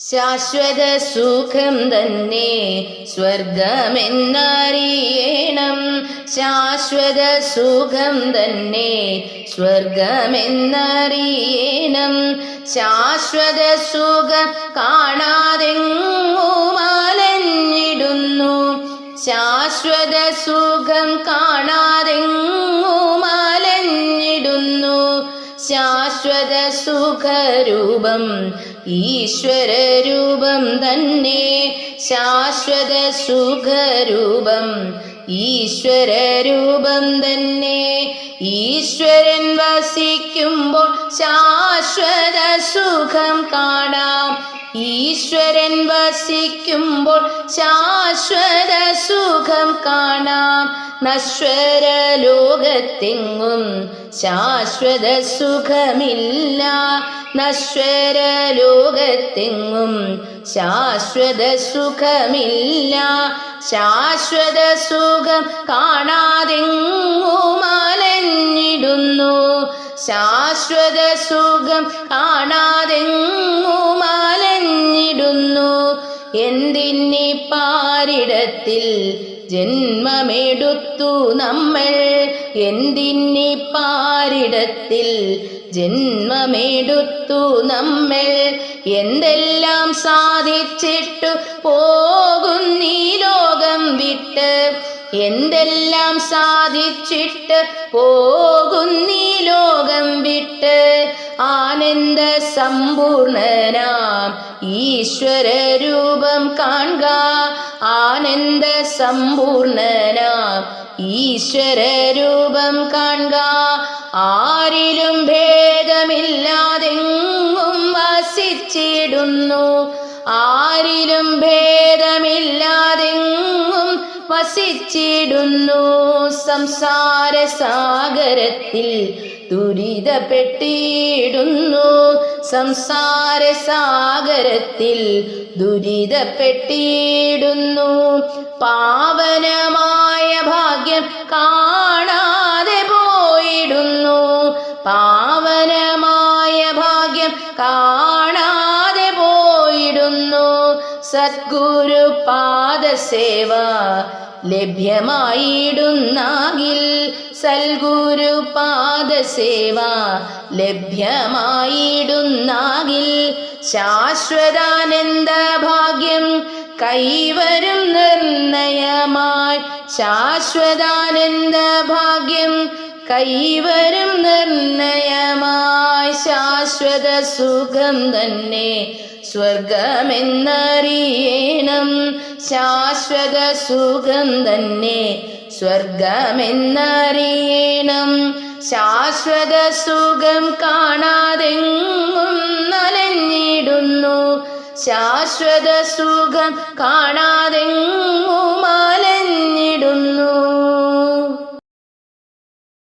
ശാശ്വത സുഖം തന്നെ സ്വർഗമെന്നറിയണം. ശാശ്വത സുഖം തന്നെ സ്വർഗമെന്നറിയണം. ശാശ്വത സുഖം കാണാതെങ്ങുമാലഞ്ഞിടുന്നു. ശാശ്വത സുഖം കാണാതെങ്ങുമാലഞ്ഞിടുന്നു. ശാശ്വത സുഖരൂപം ഈശ്വരരൂപം തന്നെ ശാശ്വത സുഖരൂപം ഈശ്വരരൂപം തന്നെ. ഈശ്വരൻ വസിക്കുമ്പോൾ ശാശ്വത സുഖം കാണാം. ഈശ്വരൻ വസിക്കുമ്പോൾ ശാശ്വത സുഖം കാണാം. നശ്വര ലോകത്തെങ്ങും ശാശ്വത സുഖമില്ല. നശ്വര ലോകത്തെങ്ങും ശാശ്വത സുഖമില്ല. ശാശ്വത സുഖം കാണാതെങ്ങും അലഞ്ഞിടുന്നു. ശാശ്വത സുഖം കാണാതെങ്ങും അലഞ്ഞിടുന്നു. എന്തിന്നി പാരിടത്തിൽ ജന്മമെടുത്തു നമ്മൾ. എന്തിന്നി പാരിടത്തിൽ ജന്മമെടുത്തു നമ്മൾ. എന്തെല്ലാം സാധിച്ചിട്ടു പോകുന്നീ ലോകം വിട്ട്. എന്തെല്ലാം സാധിച്ചിട്ട് പോകുന്നീ ലോകം വിട്ട്. ആനന്ദ സമ്പൂർണനാം. ഈശ്വര രൂപം കാണുക. ആനന്ദ സമ്പൂർണനാം. ഈശ്വര രൂപം കാണുക. ആരിലും ഭേദമില്ലാതെങ്ങും വസിച്ചിടുന്നു. ആരിലും ഭേദമില്ലാതെങ്ങും വസിച്ചിടുന്നു. സംസാര സാഗരത്തിൽ ദുരിതപ്പെട്ടിടുന്നു. സംസാര സാഗരത്തിൽ ദുരിതപ്പെട്ടിടുന്നു. പാവനമായ ഭാഗ്യം കാണാതെ പോയിടുന്നു. പാവനമായ ഭാഗ്യം കാണാതെ പോയിടുന്നു. സദ്ഗുരു പാദസേവ ലഭ്യമായിടുന്നാകിൽ സൽഗുരു പാദസേവ ലഭ്യമായിടുന്നാകിൽ ശാശ്വതാനന്ദ ഭാഗ്യം കൈവരും നിർണയമായി ശാശ്വതാനന്ദ ഭാഗ്യം കൈവരും നിർണയമായി ശാശ്വത സുഖം തന്നെ സ്വർഗമെന്നറിയണം ശാശ്വത സുഖം തന്നെ സ്വർഗമെന്നറിയണം ശാശ്വത സുഖം കാണാതെങ്ങും നലഞ്ഞിടുന്നു ശാശ്വത സുഖം കാണാതെങ്ങും അലഞ്ഞിടുന്നു.